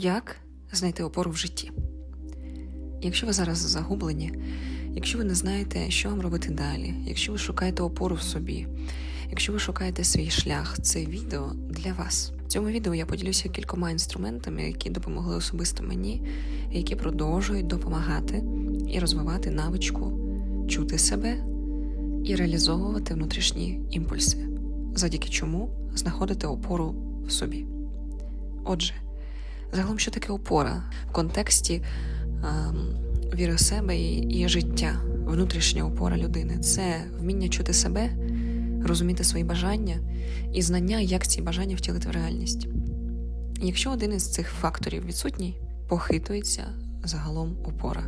Як знайти опору в житті? Якщо ви зараз загублені, якщо ви не знаєте, що вам робити далі, якщо ви шукаєте опору в собі, якщо ви шукаєте свій шлях, це відео для вас. В цьому відео я поділюся кількома інструментами, які допомогли особисто мені, які продовжують допомагати і розвивати навичку чути себе і реалізовувати внутрішні імпульси, завдяки чому знаходити опору в собі. Отже, загалом, що таке опора в контексті ем, віри в себе і, і життя, внутрішня опора людини це вміння чути себе, розуміти свої бажання і знання, як ці бажання втілити в реальність. Якщо один із цих факторів відсутній, похитується загалом опора.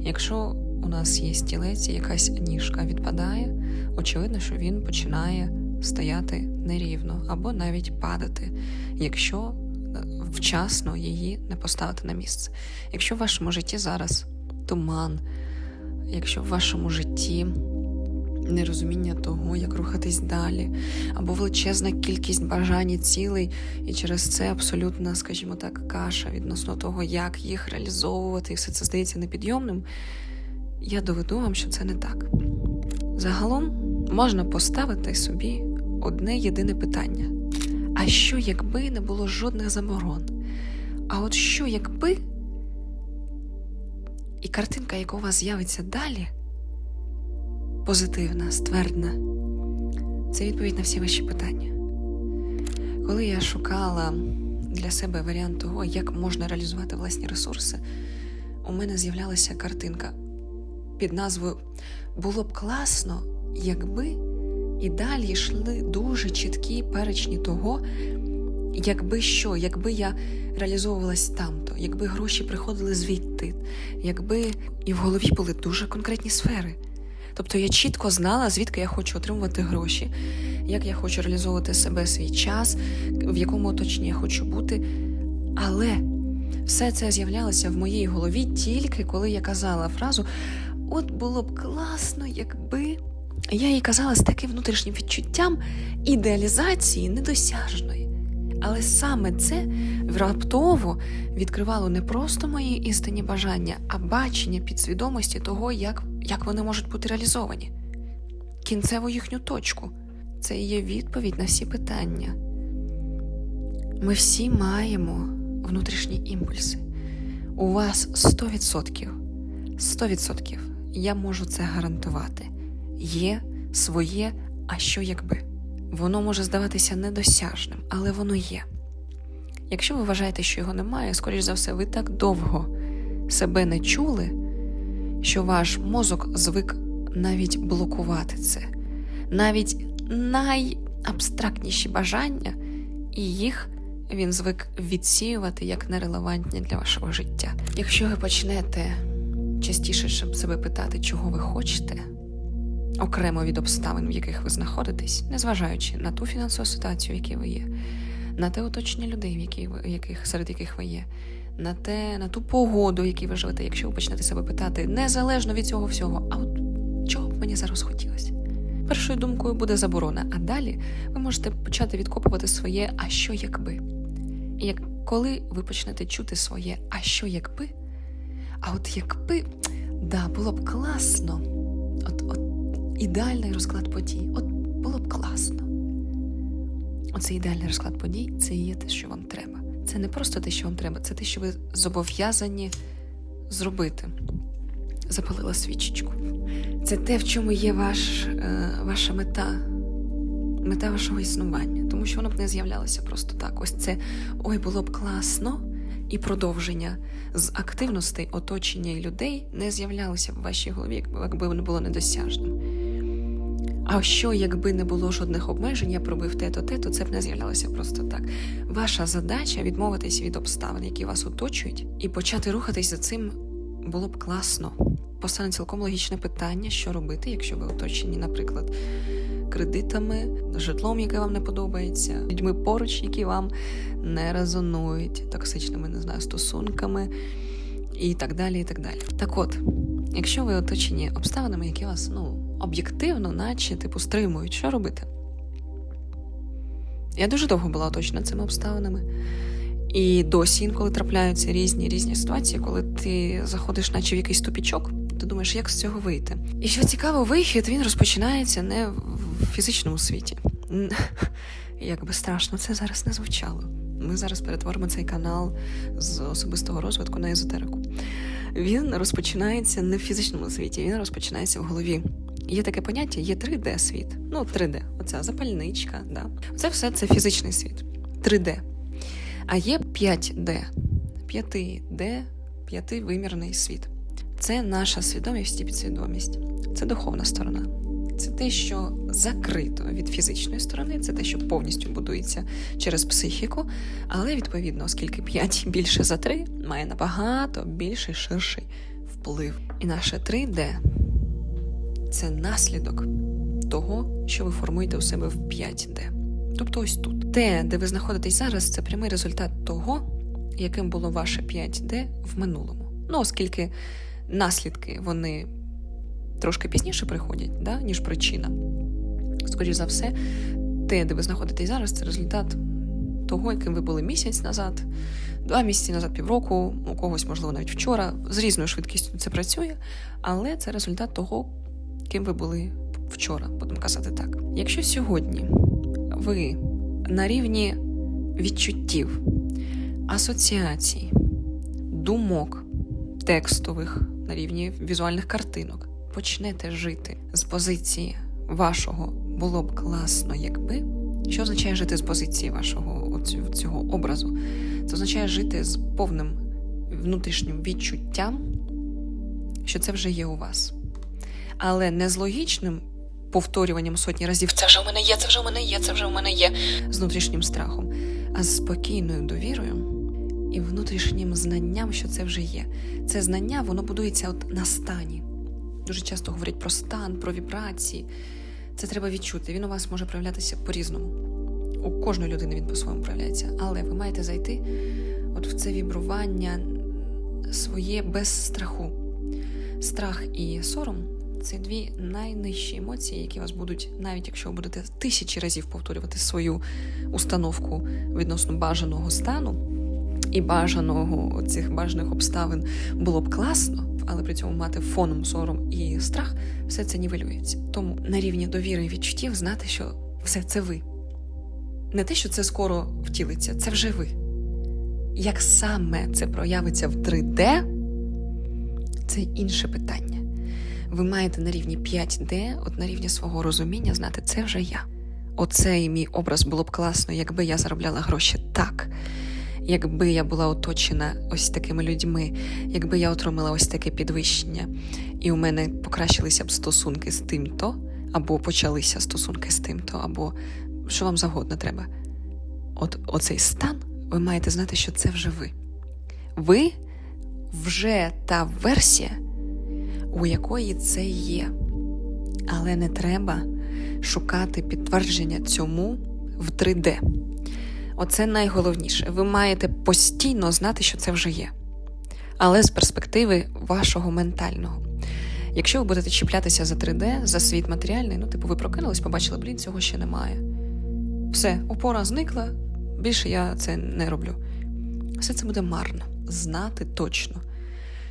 Якщо у нас є стілець, якась ніжка відпадає, очевидно, що він починає стояти нерівно або навіть падати, якщо вчасно її не поставити на місце. Якщо в вашому житті зараз туман, якщо в вашому житті нерозуміння того, як рухатись далі, або величезна кількість бажань і цілей, і через це абсолютна, скажімо так, каша відносно того, як їх реалізовувати, і все це здається непідйомним, я доведу вам, що це не так. Загалом можна поставити собі одне єдине питання: а що, якби не було жодних заборон? А от що, якби і картинка, яка у вас з'явиться далі, позитивна, ствердна, це відповідь на всі ваші питання. Коли я шукала для себе варіант того, як можна реалізувати власні ресурси, у мене з'являлася картинка під назвою Було б класно, якби і далі йшли дуже чіткі перечні того, якби що, якби я реалізовувалась тамто, якби гроші приходили звідти, якби і в голові були дуже конкретні сфери. Тобто я чітко знала, звідки я хочу отримувати гроші, як я хочу реалізовувати себе свій час, в якому оточенні я хочу бути. Але все це з'являлося в моїй голові тільки коли я казала фразу От було б класно, якби. Я їй казала з таким внутрішнім відчуттям ідеалізації недосяжної. Але саме це раптово відкривало не просто мої істинні бажання, а бачення підсвідомості того, як, як вони можуть бути реалізовані. Кінцеву їхню точку. Це є відповідь на всі питання. Ми всі маємо внутрішні імпульси. У вас 100%. 100%. Я можу це гарантувати. Є своє, а що якби. Воно може здаватися недосяжним, але воно є. Якщо ви вважаєте, що його немає, скоріш за все, ви так довго себе не чули, що ваш мозок звик навіть блокувати це, навіть найабстрактніші бажання, і їх він звик відсіювати як нерелевантні для вашого життя. Якщо ви почнете частіше себе питати, чого ви хочете, окремо від обставин, в яких ви знаходитесь, незважаючи на ту фінансову ситуацію, в якій ви є, на те оточення людей, в які ви, яких, серед яких ви є, на те, на ту погоду, в якій ви живете, якщо ви почнете себе питати, незалежно від цього всього, а от чого б мені зараз хотілося? Першою думкою буде заборона, а далі ви можете почати відкопувати своє а що якби. І як коли ви почнете чути своє а що якби, а от якби да, було б класно, от, от ідеальний розклад подій, от було б класно. Оцей ідеальний розклад подій це і є те, що вам треба. Це не просто те, що вам треба, це те, що ви зобов'язані зробити. Запалила свічечку. Це те, в чому є ваш, е, ваша мета, мета вашого існування, тому що воно б не з'являлося просто так. Ось це ой, було б класно, і продовження з активностей оточення і людей не з'являлося в вашій голові, якби якби воно було недосяжним. А що, якби не було жодних обмежень, я пробив те-то, те-то, це б не з'являлося просто так. Ваша задача відмовитись від обставин, які вас оточують, і почати рухатись за цим було б класно. Постане цілком логічне питання, що робити, якщо ви оточені, наприклад, кредитами, житлом, яке вам не подобається, людьми поруч, які вам не резонують, токсичними, не знаю, стосунками і так далі. і Так далі. Так от, якщо ви оточені обставинами, які вас ну, об'єктивно, наче типу, стримують, що робити? Я дуже довго була оточена цими обставинами. І досі інколи трапляються різні різні ситуації, коли ти заходиш, наче в якийсь тупічок, ти думаєш, як з цього вийти. І що цікаво, вихід він розпочинається не в фізичному світі. Як би страшно це зараз не звучало. Ми зараз перетворимо цей канал з особистого розвитку на езотерику. Він розпочинається не в фізичному світі, він розпочинається в голові. Є таке поняття, є 3D світ. Ну, 3D, оця запальничка, да. Це все це фізичний світ. 3D. А є 5D. 5D, п'ятивимірний світ. Це наша свідомість і підсвідомість. Це духовна сторона. Це те, що закрито від фізичної сторони, це те, що повністю будується через психіку, але відповідно, оскільки 5 більше за 3, має набагато більший ширший вплив. І наше 3D це наслідок того, що ви формуєте у себе в 5D. Тобто ось тут. Те, де ви знаходитесь зараз, це прямий результат того, яким було ваше 5D в минулому. Ну, оскільки наслідки вони трошки пізніше приходять, да, ніж причина. Скоріше за все, те, де ви знаходитесь зараз, це результат того, яким ви були місяць назад, два місяці назад, півроку, у когось, можливо, навіть вчора. З різною швидкістю це працює, але це результат того, ким ви були вчора, будемо казати так. Якщо сьогодні ви на рівні відчуттів, асоціацій, думок текстових на рівні візуальних картинок почнете жити з позиції вашого було б класно, якби. Що означає жити з позиції вашого цього образу? Це означає жити з повним внутрішнім відчуттям, що це вже є у вас. Але не з логічним повторюванням сотні разів це вже в мене є, це вже в мене є, це вже в мене є з внутрішнім страхом, а з спокійною довірою і внутрішнім знанням, що це вже є. Це знання, воно будується от на стані. Дуже часто говорять про стан, про вібрації. Це треба відчути. Він у вас може проявлятися по-різному. У кожної людини він по-своєму проявляється. Але ви маєте зайти от в це вібрування своє без страху. Страх і сором це дві найнижчі емоції, які вас будуть, навіть якщо ви будете тисячі разів повторювати свою установку відносно бажаного стану і бажаного цих бажаних обставин було б класно, але при цьому мати фоном сором і страх, все це нівелюється. Тому на рівні довіри і відчуттів знати, що все це ви. Не те, що це скоро втілиться, це вже ви. Як саме це проявиться в 3D, це інше питання. Ви маєте на рівні 5D, от на рівні свого розуміння, знати, це вже я. Оцей мій образ було б класно, якби я заробляла гроші так, якби я була оточена ось такими людьми, якби я отримала ось таке підвищення, і у мене покращилися б стосунки з тим-то, або почалися стосунки з тим-то, або що вам завгодно треба. От оцей стан, ви маєте знати, що це вже ви. Ви вже та версія, у якої це є. Але не треба шукати підтвердження цьому в 3D. Оце найголовніше. Ви маєте постійно знати, що це вже є. Але з перспективи вашого ментального. Якщо ви будете чіплятися за 3D, за світ матеріальний, ну, типу, ви прокинулись, побачили, блін, цього ще немає. Все, опора зникла, більше я це не роблю. Все це буде марно. Знати точно,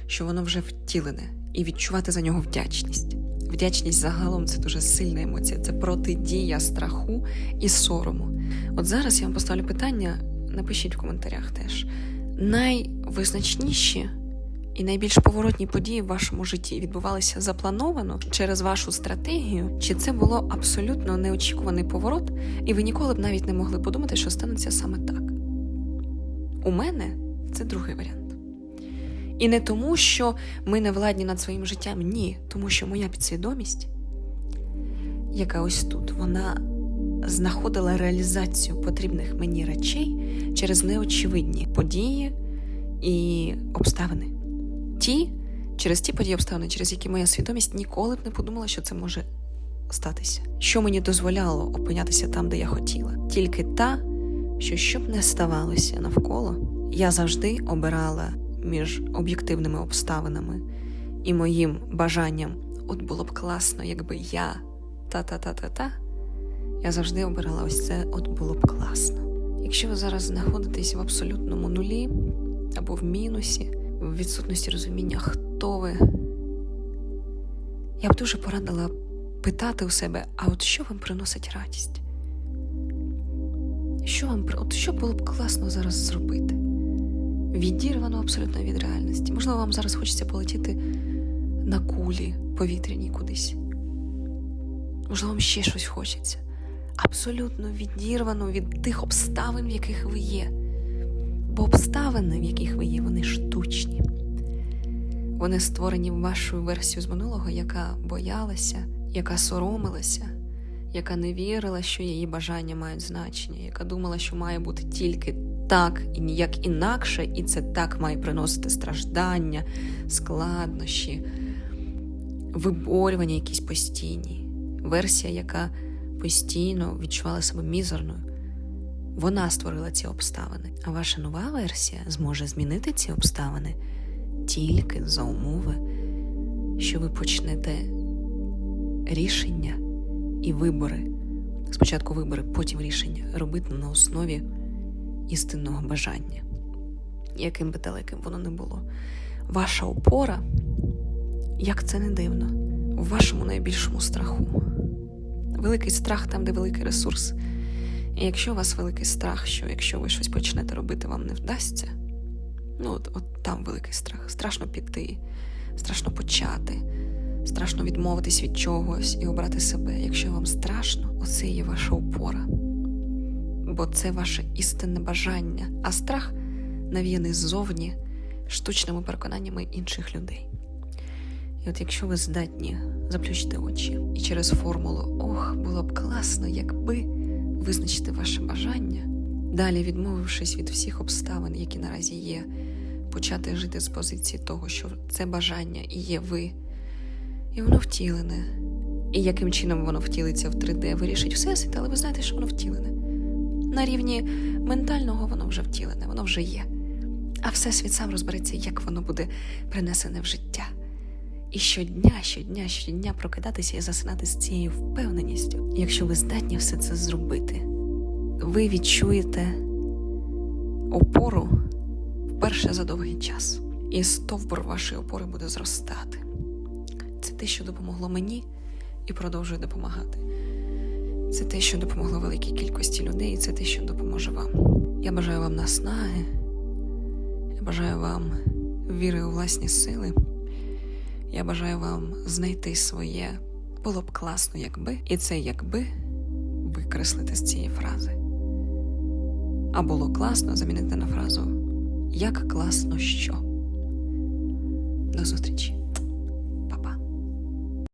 що воно вже втілене, і відчувати за нього вдячність. Вдячність загалом це дуже сильна емоція, це протидія страху і сорому. От зараз я вам поставлю питання, напишіть в коментарях теж. Найвизначніші і найбільш поворотні події в вашому житті відбувалися заплановано через вашу стратегію, чи це було абсолютно неочікуваний поворот, і ви ніколи б навіть не могли подумати, що станеться саме так. У мене це другий варіант. І не тому, що ми не владні над своїм життям, ні, тому що моя підсвідомість, яка ось тут, вона знаходила реалізацію потрібних мені речей через неочевидні події і обставини. Ті, через ті події обставини, через які моя свідомість ніколи б не подумала, що це може статися. Що мені дозволяло опинятися там, де я хотіла, тільки та, що щоб не ставалося навколо, я завжди обирала між об'єктивними обставинами і моїм бажанням, от було б класно, якби я та-та-та-та-та, я завжди обирала ось це, от було б класно. Якщо ви зараз знаходитесь в абсолютному нулі або в мінусі, в відсутності розуміння, хто ви, я б дуже порадила питати у себе, а от що вам приносить радість? Що вам от що було б класно зараз зробити? Відірвано абсолютно від реальності. Можливо, вам зараз хочеться полетіти на кулі повітряній кудись. Можливо, вам ще щось хочеться. Абсолютно відірвано від тих обставин, в яких ви є. Бо обставини, в яких ви є, вони штучні. Вони створені вашою версією з минулого, яка боялася, яка соромилася, яка не вірила, що її бажання мають значення, яка думала, що має бути тільки так і ніяк інакше, і це так має приносити страждання, складнощі, виборювання якісь постійні. Версія, яка постійно відчувала себе мізерною. Вона створила ці обставини, а ваша нова версія зможе змінити ці обставини тільки за умови, що ви почнете рішення і вибори. Спочатку вибори, потім рішення робити на основі істинного бажання, яким би далеким воно не було. Ваша опора, як це не дивно, в вашому найбільшому страху. Великий страх там, де великий ресурс. І якщо у вас великий страх, що якщо ви щось почнете робити, вам не вдасться, ну от, от там великий страх. Страшно піти, страшно почати, страшно відмовитись від чогось і обрати себе. Якщо вам страшно, оце є ваша опора. Бо це ваше істинне бажання, а страх навіяний ззовні штучними переконаннями інших людей. І от якщо ви здатні заплющити очі і через формулу Ох, було б класно, якби визначити ваше бажання, далі відмовившись від всіх обставин, які наразі є, почати жити з позиції того, що це бажання і є ви, і воно втілене. І яким чином воно втілиться в 3D, вирішить всесвіт, але ви знаєте, що воно втілене. На рівні ментального воно вже втілене, воно вже є. А всесвіт сам розбереться, як воно буде принесене в життя. І щодня, щодня, щодня прокидатися і засинати з цією впевненістю. Якщо ви здатні все це зробити, ви відчуєте опору вперше за довгий час. І стовбур вашої опори буде зростати. Це те, що допомогло мені і продовжує допомагати. Це те, що допомогло великій кількості людей, і це те, що допоможе вам. Я бажаю вам наснаги, я бажаю вам віри у власні сили. Я бажаю вам знайти своє. Було б класно, якби, і це якби викреслити з цієї фрази. А було класно замінити на фразу Як класно що. До зустрічі!